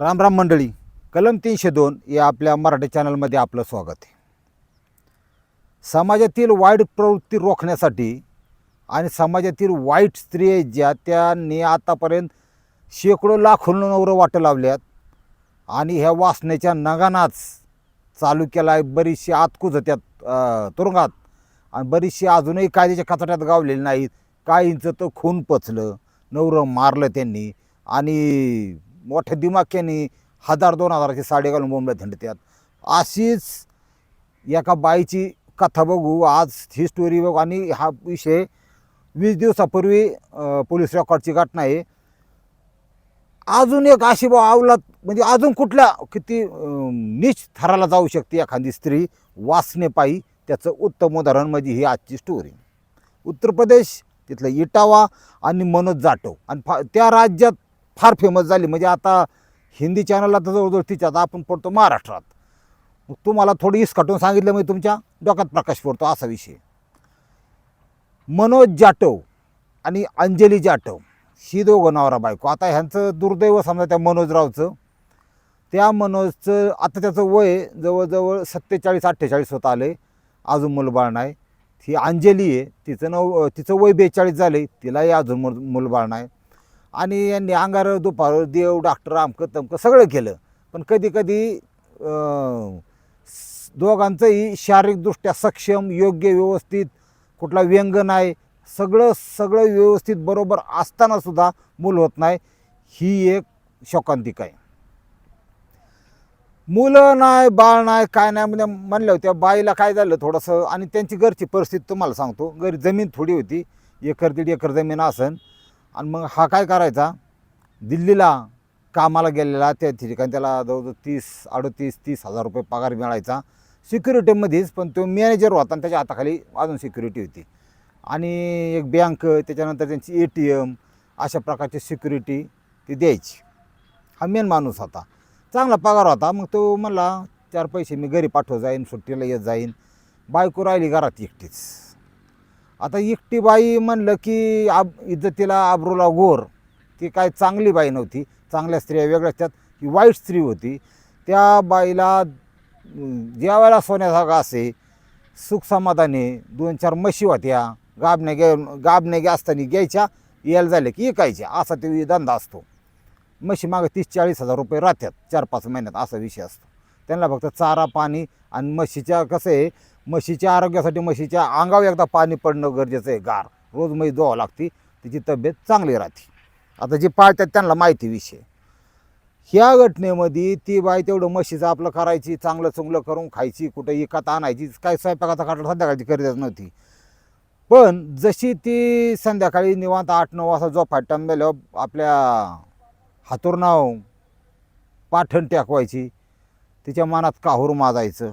राम राम मंडळी कलम तीनशे दोन या आपल्या मराठी चॅनलमध्ये आपलं स्वागत आहे. समाजातील वाईट प्रवृत्ती रोखण्यासाठी आणि समाजातील वाईट स्त्री ज्या त्यांनी आतापर्यंत शेकडो लाखो नवरं वाटं लावल्यात आणि ह्या वासनेच्या नगानाच चालू केला आहे बरीचशी आतकूज त्यात तुरुंगात आणि बरीचशी अजूनही कायद्याच्या कचाट्यात गावलेली नाहीत. काहींचं तर खून पचलं नवरं मारलं त्यांनी आणि मोठ्या दिमाख्याने हजार दोन हजाराची साडी घालून मुंबईत हिंडत्यात. अशीच एका बाईची कथा बघू आज ही स्टोरी बघू आणि हा विषय वीस दिवसापूर्वी पोलीस रेकॉर्डची घटना आहे. अजून एक अशी बा अवलाद म्हणजे अजून कुठल्या किती निच नीच थराला जाऊ शकते एखादी स्त्री वाचणे पायी त्याचं उत्तम उदाहरण म्हणजे ही आजची स्टोरी उत्तर प्रदेश तिथलं इटावा आणि मनोज जाटव. आणि फा त्या राज्यात फार फेमस झाली. म्हणजे आता हिंदी चॅनलला तर जवळजवळ तिच्यात आपण पडतो महाराष्ट्रात. मग तुम्हाला थोडी इसकाटून सांगितलं म्हणजे तुमच्या डोक्यात प्रकाश पडतो असा विषय. मनोज जाटव आणि अंजली जाटव ही दोघं नवरा बायको. आता ह्यांचं दुर्दैव समजा त्या मनोजरावचं. त्या मनोजचं आता त्याचं वय जवळजवळ सत्तेचाळीस अठ्ठेचाळीस होत आलं आहे अजून मुलबाळ नाही. ही अंजली आहे. तिचं नव तिचं वय बेचाळीस झालं आहे तिलाही अजून मुल मुलबाळ नाही. आणि यांनी अंगार दुपार देव डॉक्टर आमकं तमकं सगळं केलं. पण कधी कधी दोघांचंही शारीरिकदृष्ट्या सक्षम योग्य व्यवस्थित कुठला व्यंग नाही सगळं सगळं व्यवस्थित बरोबर असतानासुद्धा मूल होत नाही ही एक शोकांतिक आहे. मुलं नाही बाळ नाही काय नाही म्हणजे म्हणल्या होत्या बाईला काय झालं थोडंसं आणि त्यांची घरची परिस्थिती तुम्हाला सांगतो. घरी जमीन थोडी होती एकर दीड एकर जमीन असन. आणि मग हा काय करायचा? दिल्लीला कामाला गेलेला त्या ठिकाणी त्याला जवळजवळ तीस अडतीस तीस हजार रुपये पगार मिळायचा. सिक्युरिटीमध्येच पण तो मॅनेजर होता आणि त्याच्या हाताखाली अजून सिक्युरिटी होती. आणि एक बँक त्याच्यानंतर त्यांची ए टी एम अशा प्रकारची सिक्युरिटी ती द्यायची. हा मेन माणूस होता. चांगला पगार होता. मग तो म्हणला चार पैसे मी घरी पाठवत जाईन सुट्टीला येत जाईन. बायको राहिली घरात एकटीच. आता एकटी बाई म्हणलं की आब इज्जतीला आब्रूला गोर. ती काय चांगली बाई नव्हती. चांगल्या स्त्रिया वेगळ्या त्यात ही वाईट स्त्री होती. त्या बाईला जेवायला ज्या सोन्यासारखा असे सुख समाधाने दोन चार म्हशी होत्या गाबणे घे गाबण्या घ्या असताना घ्यायच्या यायला झाले की विकायच्या असा ते धंदा असतो. म्हशी मागं तीस चाळीस हजार रुपये राहतात. चार पाच महिन्यात असा विषय असतो. त्यांना फक्त चारा पाणी आणि म्हशीच्या कसं आहे म्हशीच्या आरोग्यासाठी म्हशीच्या अंगावर एकदा पाणी पडणं गरजेचं आहे. गार. रोज म्हैस धुवावं लागते. तिची तब्येत चांगली राहते. आता जे पाळतात त्यांना माहिती विषय. ह्या घटनेमध्ये ती बाई तेवढं म्हशीचं आपलं करायची चांगलं चुंगलं करून खायची कुठं एकात आणायची काय स्वयंपाकाचा काटा संध्याकाळची करीतच नव्हती. पण जशी ती संध्याकाळी निवांत आठ नऊ वाजता झोपाट टांबल्यावर आपल्या हातुरनाव पाठण टाकवायची. तिच्या मनात काहूर माजायचं.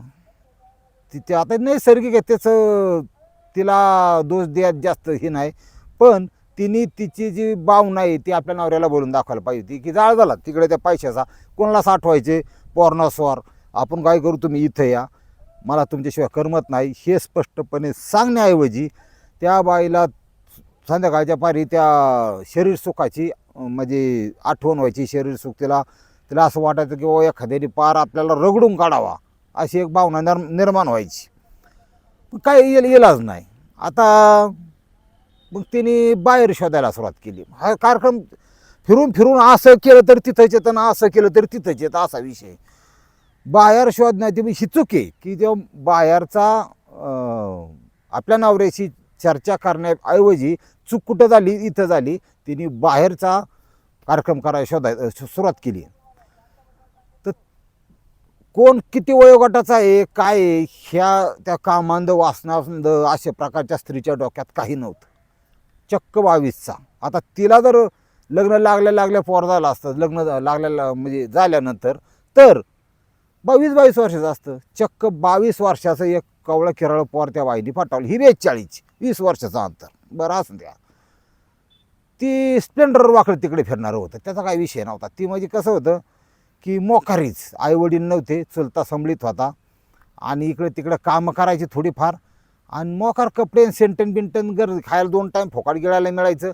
ते आता नैसर्गिक आहे त्याचं तिला दोष द्यात जास्त हे नाही. पण तिने तिची जी भावना आहे ती आपल्या नवऱ्याला बोलून दाखवायला पाहिजे होती की जाळ झाला तिकडे त्या पैशाचा. कोणाला साठवायचे? पोरणास्वार आपण काय करू तुम्ही इथं या. मला तुमच्याशिवाय करमत नाही. हे स्पष्टपणे सांगण्याऐवजी त्या बाईला संध्याकाळच्या पारी त्या शरीर सुखाची म्हणजे आठवण व्हायची शरीर सुख तिला तिला असं वाटायचं की ओ एखाद्याने पार आपल्याला रगडून काढावा. अशी एक भावना निर् निर्माण व्हायची. पण काय येईल इलाज नाही. आता मग तिने बाहेर शोधायला सुरुवात केली. हा कार्यक्रम फिरून फिरून असं केलं तर तिथंच येतं ना असं केलं तर तिथंच येतं असा विषय. बाहेर शोधण्याची मी ही चूक आहे की जो बाहेरचा आपल्या नवऱ्याशी चर्चा करण्याऐवजी चूक कुठं झाली इथं झाली तिने बाहेरचा कार्यक्रम करायला शोधाय सुरुवात केली. कोण किती वयोगटाचा आहे काय आहे ह्या त्या कामांद वासनांद अशा प्रकारच्या स्त्रीच्या डोक्यात काही नव्हतं. चक्क बावीसचा. आता तिला जर लग्न लागल्या लागल्या पोर झालं असतं लग्न लागल्या म्हणजे झाल्यानंतर तर बावीस बावीस वर्षाचं असतं. चक्क बावीस वर्षाचं एक कवळं किराळ पोर त्या बाईने फाटावलं. ही बेचाळीस वीस वर्षाचं अंतर. बरं असं द्या. ती स्प्लेंडर वाकडे तिकडे फिरणारं होतं. त्याचा काही विषय नव्हता. ती म्हणजे कसं होतं की मोकारीच. आईवडील नव्हते चुलता संभळीत होता. आणि इकडे तिकडं कामं करायची थोडीफार. आणि मोकार कपडे सेंटन बिंटन गर खायला दोन टाईम फोकाट गिळायला मिळायचं.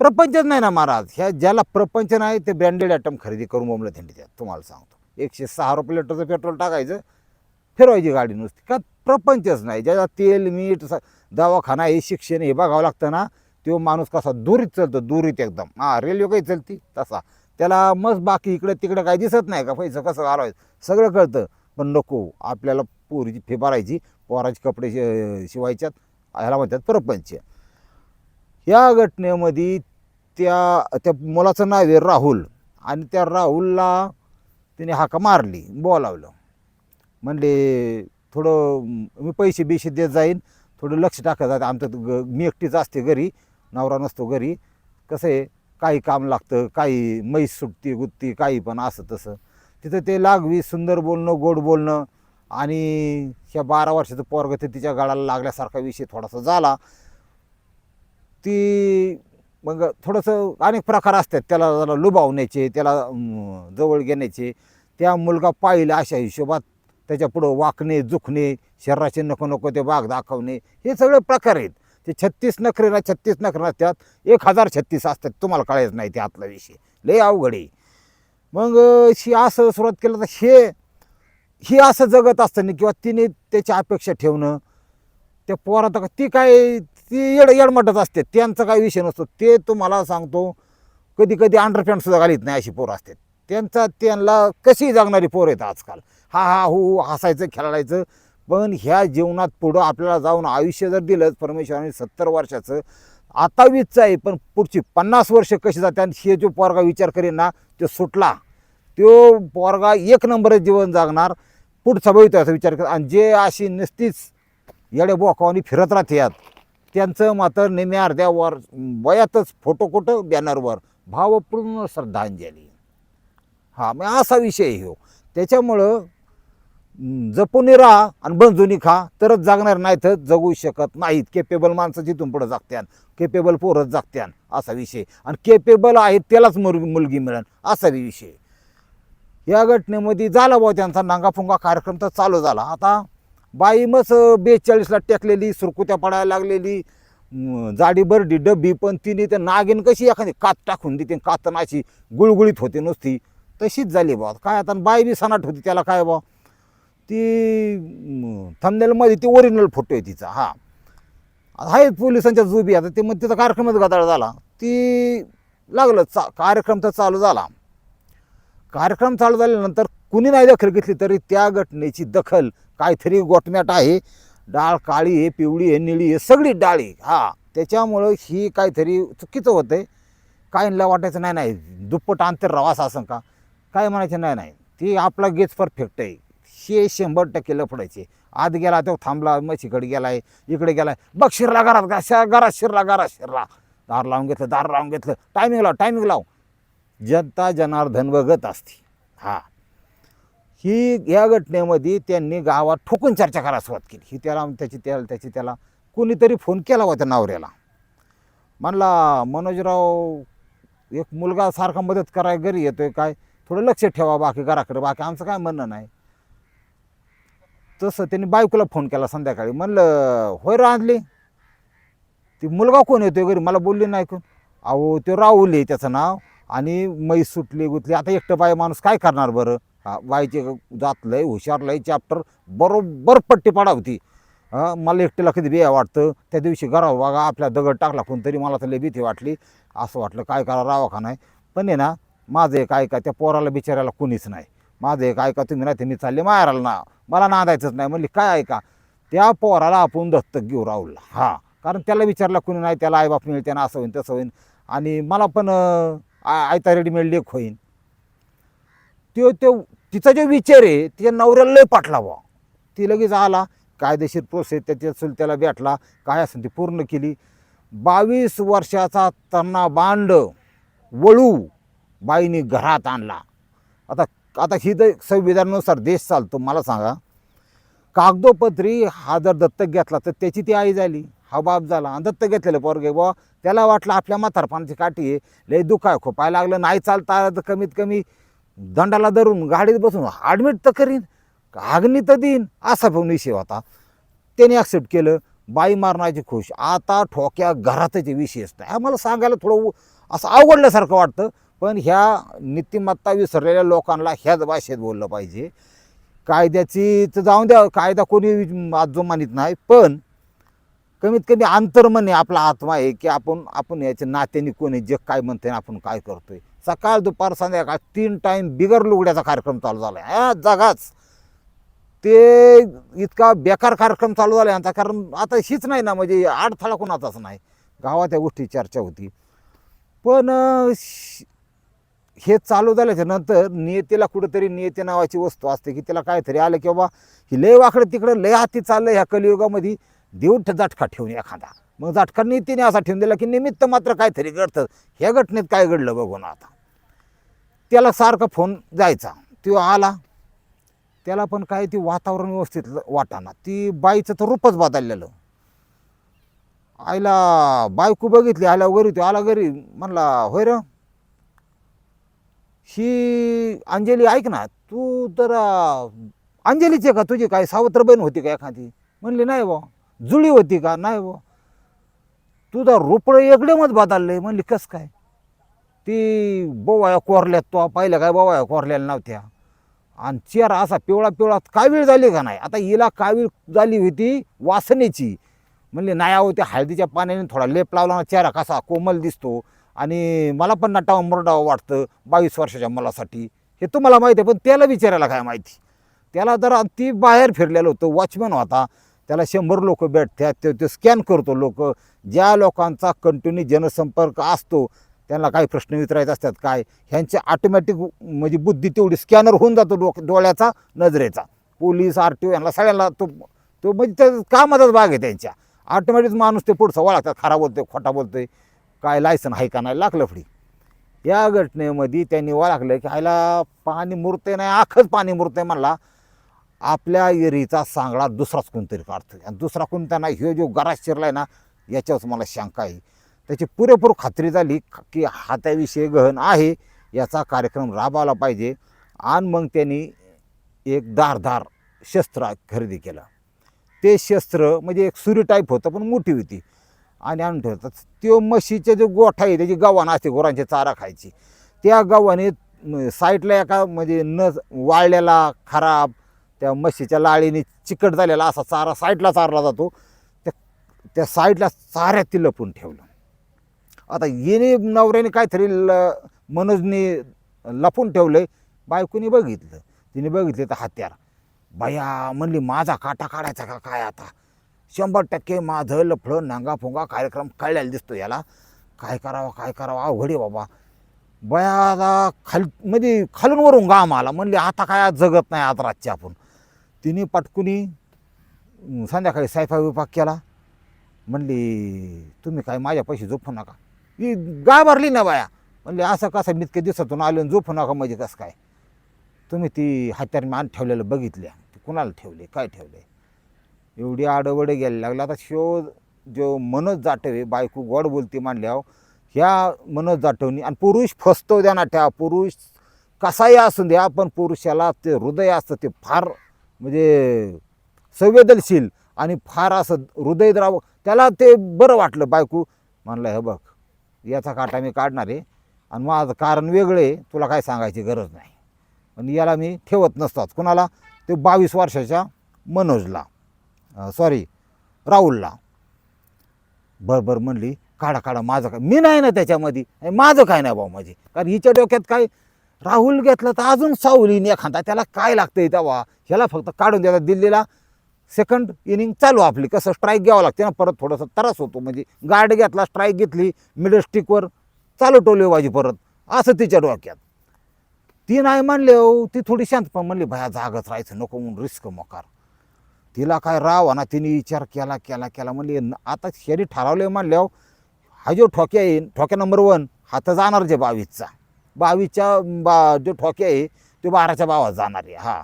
प्रपंचच नाही ना महाराज. ह्या ज्याला प्रपंच नाही ते ब्रँडेड आयटम खरेदी करून बोंबलं थंडी तुम्हाला सांगतो. एकशे सहा रुपये लिटरचं पेट्रोल टाकायचं. फिरवायची गाडी नुसती. का प्रपंचच नाही. ज्याला तेल मीठ दवाखाना हे शिक्षण हे बघावं लागतं ना तो माणूस कसा दुरीत चालतो. दुरीत एकदम. हा रेल्वे काही चालती. तसा. त्याला मस्त बाकी इकडं तिकडं काही दिसत नाही का? पैसा कसं घालवायचं? सगळं कळतं. पण नको. आपल्याला पोरीची फी भरायची पोराचे कपडे शि- शिवायच्यात ह्याला म्हणतात प्रपंच. या घटनेमध्ये त्या त्या मुलाचं नाव आहे राहुल. आणि त्या राहुलला तिने हाका मारली बोलावलं. म्हणले थोडं मी पैसे बिशे देत जाईन. थोडं लक्ष टाकत जाते आमचं तर ग मी एकटीच असते घरी. नवरा नसतो घरी. कसं आहे? काही काम लागतं काही म्हैस सुटती गुत्ती काही पण असं तसं. तिथं ते लागवी सुंदर बोलणं गोड बोलणं आणि ह्या बारा वर्षाचं पोरग ते तिच्या गाडाला लागल्यासारखा विषय थोडासा झाला. ती मग थोडंसं अनेक प्रकार असतात. त्याला जरा लुबावण्याचे त्याला जवळ घेण्याचे. त्या मुलगा पाहिलं अशा हिशोबात त्याच्या पुढं वाकणे जुखणे शरीराचे नको नको ते बाग दाखवणे हे सगळे प्रकार आहेत. ते छत्तीस नखरे ना छत्तीस नखरे नसतात एक हजार छत्तीस असतात. तुम्हाला कळायचं नाही ते आतला विषय. लय अवघड आहे. मग शी असं सुरुवात केलं तर हे ही असं जगत असताना किंवा तिने त्याची अपेक्षा ठेवणं त्या पोरात ती काय ती येड येडमटत असते. त्यांचा काही विषय नसतो. ते तुम्हाला सांगतो कधी कधी अंडरपॅन्टसुद्धा घालीत नाही अशी पोरं असतात. त्यांचा त्यांना कशी जगणारी पोरं आहेत आजकाल? हा हा हो हसायचं खेळायचं पण ह्या जीवनात पुढं आपल्याला जाऊन आयुष्य जर दिलंच परमेश्वराने सत्तर वर्षाचं आता वीजचं आहे पण पुढची पन्नास वर्ष कशी जाते आणि हे जो पोरगा विचार करेन ना तो सुटला. तो पोरगा एक नंबरच जीवन जगणार पुढचा भवितव्याचा विचार कर आणि जे अशी नसतीच येडे बोकावानी फिरत राहतात त्यांचं मात्र नेहमी अर्ध्यावर वयातच फोटो कुठं? बॅनरवर भावपूर्ण श्रद्धांजली. हा मग असा विषय आहे ह्यो त्याच्यामुळं जपूनही राहा आणि बंजुनी खा. तरच जागणार नाही तर जगू शकत नाहीत. केपेबल माणसं जिथून पुढं जागत्यान केपेबल पोरच जागत्यान असा विषय. आणि केपेबल आहेत त्यालाच मुलगी मुलगी मिळेल. असा विषय. या घटनेमध्ये झाला बुवा त्यांचा नांगाफुंगा कार्यक्रम तर चालू झाला. आता बाई मस बेचाळीसला टेकलेली सुरकुत्या पडायला लागलेली जाडी बरडी डब्बी पण तिने ते नागिन कशी एखादी कात टाकून देते कातन अशी गुळगुळीत होते नुसती. तशीच झाली बा काय आता बाई बी सनाट होती त्याला काय बा ती थंबनेलमध्ये ती ओरिजिनल फोटो आहे तिचा हा. आहे पोलिसांच्या जुबी आता ते मग तिचा कार्यक्रमच गदाळ झाला. ती लागलं चा कार्यक्रम तर चालू झाला. कार्यक्रम चालू झाल्यानंतर कुणी नाही दखल घेतली तरी त्या घटनेची दखल काहीतरी गोटम्याट आहे. डाळ काळी आहे पिवळी आहे निळी आहे सगळी डाळी हा. त्याच्यामुळं ही काहीतरी चुकीचं होतं आहे काहींना वाटायचं नाही नाही दुप्पट आंतर रवास असं का? काय म्हणायचं नाही नाही ती आपला गेच परफेक्ट आहे. शे शंभर टक्के लफडायचे. आत गेला तो थांबला म्हशीकडे गेलाय इकडे गेलाय. बघ शिरला घरात शा घरात शिरला घरात शिरला. दार लावून घेतलं दार लावून घेतलं. टायमिंग लाव टायमिंग लाव. जनता जनार्दन वगत असते. हा. ही या घटनेमध्ये त्यांनी गावात ठोकून चर्चा करायला सुरुवात केली. ही त्याला त्याची त्याला त्याची त्याला कोणीतरी फोन केला होता नवऱ्याला. म्हणला मनोजराव एक मुलगा सारखा मदत कराय घरी येतोय काय? थोडं लक्ष ठेवा बाकी घराकडे बाकी आमचं काय म्हणणं नाही. तसं त्यांनी बायकोला फोन केला संध्याकाळी. म्हणलं होय रांधली ती मुलगा कोण येतोय घरी. मला बोलली नाही कोण. अहो ते राहुल आहे त्याचं नाव आणि म्हैस सुटली गुतली. आता एकटं बाय माणूस काय करणार बरं? हा बाईचे जातलंय हुशारलंय चॅप्टर बरोबर पट्टी पाडावती. होती मला एकटीला कधी बिया वाटतं? त्या दिवशी घरावर बघा आपल्या दगड टाकला कोणतरी मला तर लय भीती वाटली. असं वाटलं काय करा रावा का नाही. पण आहे ना माझं एक ऐका त्या पोराला बिचारायला कोणीच नाही. माझं एक ऐका तुम्ही नाही ते मी चालले माहेराला ना. मला नांदायचंच नाही. म्हणली काय ऐका त्या पोराला आपण दत्तक घेऊ राहुलला हा. कारण त्याला विचारलं कुणी नाही? त्याला आईबाप मिळते ना असं होईन तसं होईन. आणि मला पण आयता रेडीमेड लेख होईन. तो तो तिचा जो विचार आहे तिच्या नवऱ्याला लय पाठला बा ती लगेच आला कायदेशीर प्रोसेस त्याच्या चुलत्याला भेटला. काय असेल ती पूर्ण केली. बावीस वर्षाचा तन्ना बांड वळू बाईने घरात आणला. आता आता ही तर संविधानानुसार देश चालतो मला सांगा. कागदोपत्री हा जर दत्तक घेतला तर त्याची ती आई झाली हा बाप झाला. आणि दत्तक घेतलेलं पोरगे बुवा. त्याला वाटलं आपल्या म्हातारपणाची काठी आहे लय दुखाय खोपाय लागलं नाही चालता तर कमीत कमी दंडाला धरून गाडीत बसून ॲडमिट तर करीन आग्नी तर देईन असा पण विषय होता. त्याने ॲक्सेप्ट केलं बाई मारण्याची खुश. आता ठोक्या घरातच विशेष नाही आम्हाला सांगायला थोडं असं आवडल्यासारखं वाटतं. पण ह्या नीतिमत्ता विसरलेल्या लोकांना ह्याच भाषेत बोललं पाहिजे. कायद्याची तर जाऊन द्या कायदा कोणी आजो मानित नाही पण कमीत कमी अंतर्मने आपला आत्मा आहे की आपण आपण याच्या नात्याने कोणी जग काय म्हणते आपण काय करतोय. सकाळ दुपार संध्याकाळ तीन टाईम बिगर लुगड्याचा कार्यक्रम चालू झाला आहे हा जगाच ते इतका बेकार कार्यक्रम चालू झाला यांचा कारण आता हीच नाही ना म्हणजे अडथळा कोणाचाच नाही. गावात या गोष्टी चर्चा होती. पण श- हे चालू झाल्याच्यानंतर नियतीला कुठंतरी नियती नावाची वस्तू असते की तिला काहीतरी आलं की बाबा ही लय वाकडं तिकडं लय हाती चाललं ह्या कलियुगामध्ये देऊ ठ- ठेवून एखादा. मग जाटका नियतीने असा ठेवून दिला की निमित्त मात्र काहीतरी घडतं. ह्या घटनेत काय घडलं बघून आता. त्याला सारखा फोन जायचा. तो आला. त्याला पण काय ती वातावरण व्यवस्थित वाटाना. ती बाईचं तर रूपच बदललेलं. आईला बायको बघितली आल्या घरी तो आला घरी. म्हणला होय र. ही अंजली ऐक ना तू तर अं, अंजलीची आहे का तुझी? काय सावत्र बहीण होती का एखादी? म्हणली नाही बा जुळी होती का? नाही बा तुझा रुपडं मत बदलले म्हणली कस काय? ती बोवाया कोरल्यात तो पाहिल्या काय बोवाया कोरलेल्या नव्हत्या. आणि चेहरा असा पिवळा पिवळा कावीळ झाली का नाही? आता हिला कावीळ झाली होती वासनेची. म्हणले नाही आहो त्या हळदीच्या पाण्याने थोडा लेप लावला चेहरा कसा कोमल दिसतो. आणि मला पण नटावं मुरडावं वाटतं बावीस वर्षाच्या मुलासाठी. हे तुम्हाला माहिती आहे पण त्याला विचारायला काय माहिती? त्याला जर ती बाहेर फिरलेलं होतं वॉचमॅन होता. त्याला शंभर लोक भेटतात ते ते स्कॅन करतो लोक. ज्या लोकांचा कंटिन्यू जनसंपर्क असतो त्यांना काही प्रश्न विचारायचे असतात काय? ह्यांचे ऑटोमॅटिक म्हणजे बुद्धी तेवढी स्कॅनर होऊन जातो डोक डोळ्याचा नजरेचा. पोलीस आर टी ओ यांना सगळ्यांना तो तो म्हणजे त्या कामाचाच भाग आहे त्यांच्या. ऑटोमॅटिक माणूस ते पुढचं वळखतात खरा बोलतोय खोटा बोलतोय. काय लायसन आहे का नाही लागलं फडी या घटनेमध्ये त्यांनी ओळखलं की ह्याला पाणी मुरते नाही आखच पाणी मुरते म्हणला. आपल्या एरीचा सांगडा दुसराच कोणतरी काढतो आणि दुसरा कोणता नाही ह्यो जो गराज शिरलाय ना याच्यावर मला शंका आहे. त्याची पुरेपूर खात्री झाली की हा त्याविषयी गहन आहे याचा कार्यक्रम राबवला पाहिजे. आणि मग त्यांनी एक धारधार शस्त्र खरेदी केलं. ते शस्त्र म्हणजे एक सुरी टाईप होतं पण मोठी होती. आणि आणून ठेवतात त्यो म्हशीचे जो गोठा आहे त्याची गव्हाण असते गुरांचे चारा खायची. त्या गव्हाने साईडला एका म्हणजे न वाळलेला खराब त्या म्हशीच्या लाळीने चिकट झालेला असा चारा साईडला चारला जातो. त्या त्या साईडला चाऱ्यात ती लपून ठेवलं. आता येणे नवऱ्याने काहीतरी ल मनोजने लपून ठेवलं आहे बायकोने बघितलं. तिने बघितले तर हत्यार. बाया म्हणली माझा काटा काढायचा का? काय आता? शंभर टक्के माझं लफडं नांगा फोंगा कार्यक्रम कळलेला दिसतो याला. काय करावं काय करावं? अवघड आहे बाबा. बयाला खाल म्हणजे खालून वरून गाम आला. म्हणले आता काय आज जगत नाही आज रातची आपण. तिने पटकुनी संध्याकाळी सायफा विपाक केला. म्हणली तुम्ही काय माझ्या पैसे झोपू नका. ही गाभारली ना बाया. म्हणले असं कसं इतके दिवसातून आलो आणि झोपू नका म्हणजे कसं काय? तुम्ही ती हत्यार मान ठेवलेलं बघितल्या. कुणाला ठेवले? काय ठेवले? एवढी आडवडे घ्यायला लागला. आता शो जो मनोज जाटवे बायको गोड बोलती मांडल्यावर ह्या मनोज जाटवनी आणि पुरुष फसतो द्या ना ठ्या पुरुष कसाही असू द्या पण पुरुषाला ते हृदय असतं ते फार म्हणजे संवेदनशील आणि फार असं हृदय द्राव त्याला ते बरं वाटलं बायको. म्हणलं हे बघ याचा काटा मी काढणार आहे आणि माझं कारण वेगळं आहे तुला काय सांगायची गरज नाही. आणि याला मी ठेवत नसतात कुणाला? ते बावीस वर्षाच्या मनोजला. सॉरी राहुलला. बरं बरं म्हणली काढा काढा माझं काय मी नाही ना त्याच्यामध्ये. माझं काय नाही भाऊ माझी. कारण हिच्या डोक्यात काय राहुल घेतलं तर अजून सावलीन एखादा त्याला काय लागतंय तेव्हा? ह्याला फक्त काढून देतात दिल्लीला. सेकंड इनिंग चालू आपली. कसं स्ट्राईक घ्यावं लागते ना परत थोडंसं त्रास होतो. म्हणजे गार्ड घेतला स्ट्राईक घेतली मिडल स्टिकवर चालू टोलेबाजी परत. असं तिच्या डोक्यात. ती नाही म्हणले हो ती थोडी शांत पण म्हणली भया जागच राहायचं नको म्हणून रिस्क मोकार. तिला काय राव ना तिने विचार केला केला केला. म्हणले आता शरीर ठरवले म्हणल्यावर हा जो ठोक्या येईन ठोक्या नंबर वन हा तर जाणार जे बावीसचा. बावीसच्या बा जो ठोक्या आहे तो बाराच्या बावात जाणार आहे. हा.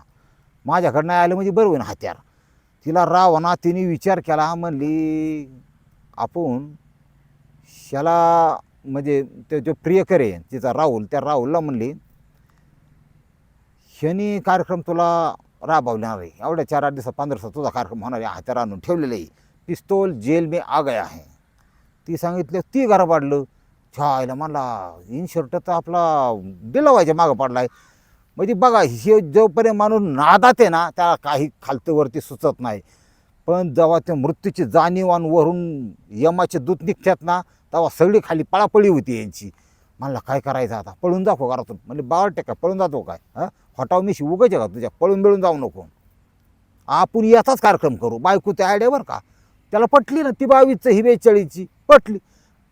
माझ्याकडं नाही आलं म्हणजे बरं होईन हत्यार. तिला राव ना तिने विचार केला म्हणली आपण शाला म्हणजे ते जो प्रियकर आहे तिचा राहुल त्या राहुलला म्हणली शनी कार्यक्रम तुला राबवले हवे. एवढ्या चार आठ दिवसात पंधरा तुझा कार्यक्रम होणार आहे. हत्यार आणून ठेवलेलं आहे. पिस्तौल जेल मी आ गया आहे ती सांगितलं ती घरा पाडलं. छायला मला इनशर्ट तर आपला दिला मागं मागं आहे म्हणजे बघा हे जोपर्यंत माणूस नादात आहे ना त्याला काही खालतं वरती सुचत नाही. पण जेव्हा त्या मृत्यूची जाणीव आणि वरून यमाचे दूत निघतात ना तेव्हा सगळी खाली पळापळी होती यांची. मला काय करायचं आता? पळून जातो घरातून. म्हणजे बावळ टेका पळून जातो काय? हां? हटाव मी उगायचे का तुझ्या. पळून बिळून जाऊ नको. आपण याचाच कार्यक्रम करू. बायको त्या आयडिया बरं का? त्याला पटली ना ती बावीसचं ही बेचाळीसची. पटली.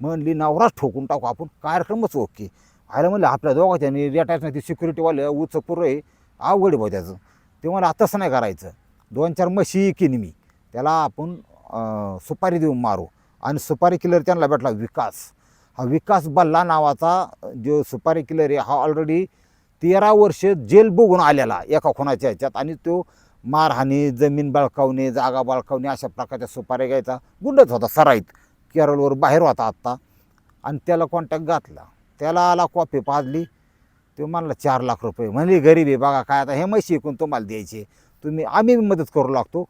म्हणली नवराच ठोकून टाकू आपण. कार्यक्रमच ओके. आयला म्हणलं आपल्या दोघांच्यानी रेटायचं नाही ती सिक्युरिटीवाले उच पुरं आहे. अवघड आहे भाऊ त्याचं. ते मला तसं नाही करायचं. दोन चार म्हशी किन मी? त्याला आपण सुपारी देऊन मारू. आणि सुपारी किलर त्यांना भेटला विकास. हा विकास बल्ला नावाचा जो सुपारी किलर आहे हा ऑलरेडी तेरा वर्ष जेल बघून आलेला एका खुनाच्या ह्याच्यात. आणि तो मारहाणी जमीन बळकावणे जागा बळकावणे अशा प्रकारच्या सुपाऱ्या घ्यायचा. गुंडच होता सराईत. केरळवर बाहेर होता आत्ता. आणि त्याला कॉन्टॅक्ट घातला. त्याला आला कॉफी पाजली. तो म्हणला चार लाख रुपये. म्हणली गरीब आहे बघा काय आता हे म्हशी ऐकून तुम्हाला द्यायचे. तुम्ही आम्ही मदत करू लागतो.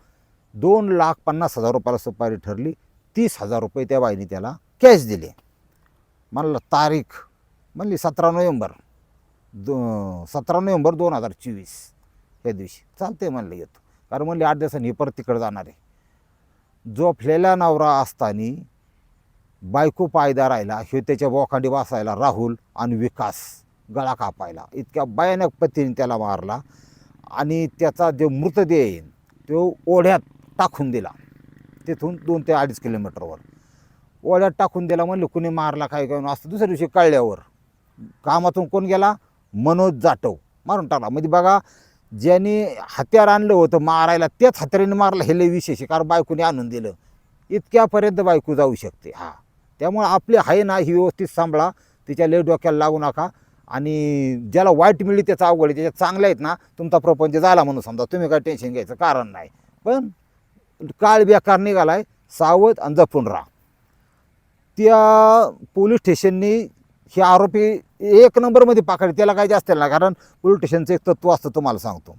दोन लाख पन्नास हजार रुपयाला सुपारी ठरली. तीस हजार रुपये त्या बाईने त्याला कॅश दिले. म्हणलं तारीख. म्हणली सतरा नोव्हेंबर. दो सतरा नोव्हेंबर दोन हजार चोवीस या दिवशी. चालते म्हणलं येतो. कारण म्हणले आठ दिवसांनी हे परत तिकडं जाणार आहे. झोपलेला नवरा असताना बायको पायदा राहिला ह्यो त्याच्या बोखांडी बसायला राहुल आणि विकास गळा कापायला. इतक्या भयानक पद्धतीने त्याला मारला आणि त्याचा जो मृतदेह आहे तो ओढ्यात टाकून दिला. तिथून दोन ते अडीच किलोमीटरवर ओढ्यात टाकून दिला म्हणलं कुणी मारला काय काय असं दुसऱ्या दिवशी कळल्यावर. कामातून कोण गेला? मनोज जाटव. मारून टाकला. म्हणजे बघा ज्यांनी हत्यार आणलं होतं मारायला त्याच हत्याराने मारलं हे लय विशेष कारण बायकोने आणून दिलं. इतक्यापर्यंत बायको जाऊ शकते. हा. त्यामुळे आपले आहे ना ही व्यवस्थित सांभाळा. तिच्या लय डोक्याला लागू नका. आणि ज्याला वाईट मिळली त्याचा अवघड आहे. त्याच्यात चांगल्या आहेत ना तुमचा प्रपंच झाला म्हणून समजा. तुम्ही काय टेन्शन घ्यायचं कारण नाही. पण काळ बेकार निघाला आहे सावध आणि जपून राहा. त्या पोलीस स्टेशननी हे आरोपी एक नंबरमध्ये पकडले त्याला काही जास्त नाही कारण पोलीस स्टेशनचं एक तत्व असतं तुम्हाला सांगतो.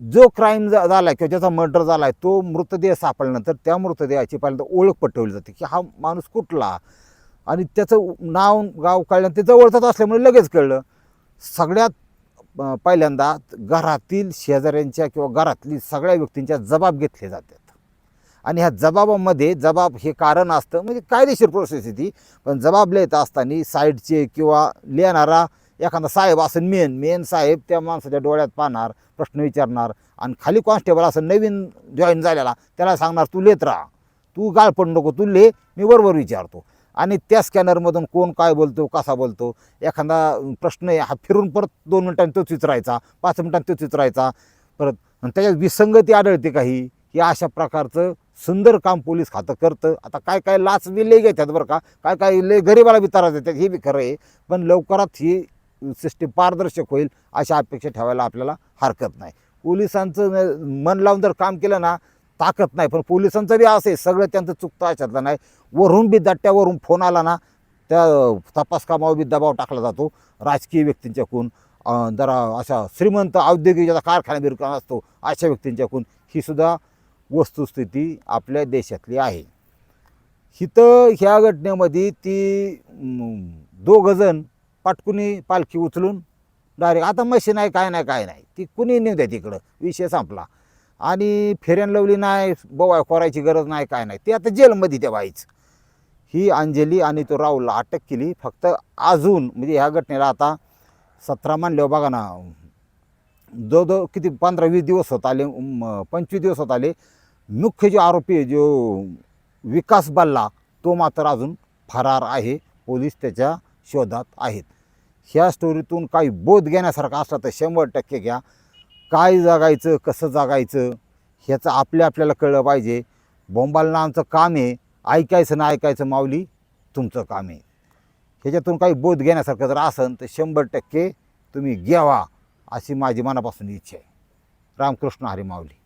जो क्राईम झाला किंवा ज्याचा मर्डर झाला आहे तो मृतदेह सापडल्यानंतर त्या मृतदेहाची पहिल्यांदा ओळख पटवली जाते की हा माणूस कुठला? आणि त्याचं नाव गाव कळल्यानंतर ते जवळचाच असल्यामुळे लगेच कळलं. सगळ्यात पहिल्यांदा घरातील शेजाऱ्यांच्या किंवा घरातली सगळ्या व्यक्तींच्या जबाब घेतले जातात. आणि ह्या जबाबामध्ये जबाब हे कारण असतं. म्हणजे कायदेशीर प्रोसेस आहे ती. पण जबाब लिहित असताना साईडचे किंवा लिहिणारा एखादा साहेब असं मेन मेन साहेब त्या माणसाच्या डोळ्यात पाहणार प्रश्न विचारणार आणि खाली कॉन्स्टेबल असं नवीन जॉईन झालेला त्याला सांगणार तू लेत राहा. तू गाळ पडू नको तू ले मी बरोबर विचारतो. आणि त्या स्कॅनरमधून कोण काय बोलतो कसा बोलतो एखादा प्रश्न आहे हा फिरून परत दोन मिनिटांनी तोच विचारायचा पाच मिनिटांनी तोच विचारायचा परत. आणि त्याच्यात विसंगती आढळते काही हे अशा प्रकारचं सुंदर काम पोलीस खातं करतं. आता काय काय लाच बी लय घेतात बरं का? काय काय लय गरिबाला बी त्रास देतात हे बी खरं आहे. पण लवकरात ही सिस्टीम पारदर्शक होईल अशा अपेक्षा ठेवायला आपल्याला हरकत नाही. पोलिसांचं न- मन लावून जर काम केलं ना ताकद नाही. पण पोलिसांचं बी असं आहे सगळं त्यांचं चुकतं अशातलं नाही. वरून बी दट्ट्यावरून फोन आला ना त्या तपास कामावर बी दबाव टाकला जातो. राजकीय व्यक्तींच्याकडून जरा अशा श्रीमंत औद्योगिक ज्याचा कारखाना बिरखाना असतो अशा व्यक्तींच्याकडून. ही सुद्धा वस्तुस्थिती आपल्या देशातली आहे. हिथं ह्या घटनेमध्ये ती दोघंजण पाटकुनी पालखी उचलून डायरेक्ट आता मशीन आहे काय नाही काय नाही. ती कुणी नेऊ द्या तिकडं विषय संपला. आणि फेऱ्यान लावली नाही बवा कोरायची गरज नाही काय नाही. ते आता जेलमध्ये त्या बाईच. ही अंजली आणि तो राहुलला अटक केली फक्त अजून म्हणजे ह्या घटनेला आता सतरा मानल्यावर बघा ना जो जो किती पंधरा वीस दिवस होत आले पंचवीस दिवस होत आले. मुख्य जो आरोपी आहे जो विकास बल्ला तो मात्र अजून फरार आहे. पोलीस त्याच्या शोधात आहेत. ह्या स्टोरीतून काही बोध घेण्यासारखा असला तर शंभर टक्के घ्या. काय जगायचं कसं जगायचं ह्याचं आपल्या आपल्याला कळलं पाहिजे. बोंबालना आमचं काम आहे. ऐकायचं ना ऐकायचं माऊली तुमचं काम आहे. ह्याच्यातून काही बोध घेण्यासारखं जर असेल तर शंभर टक्के तुम्ही घ्यावा. अशी माझी मनापासून इच्छा आहे. रामकृष्ण हरी माऊली.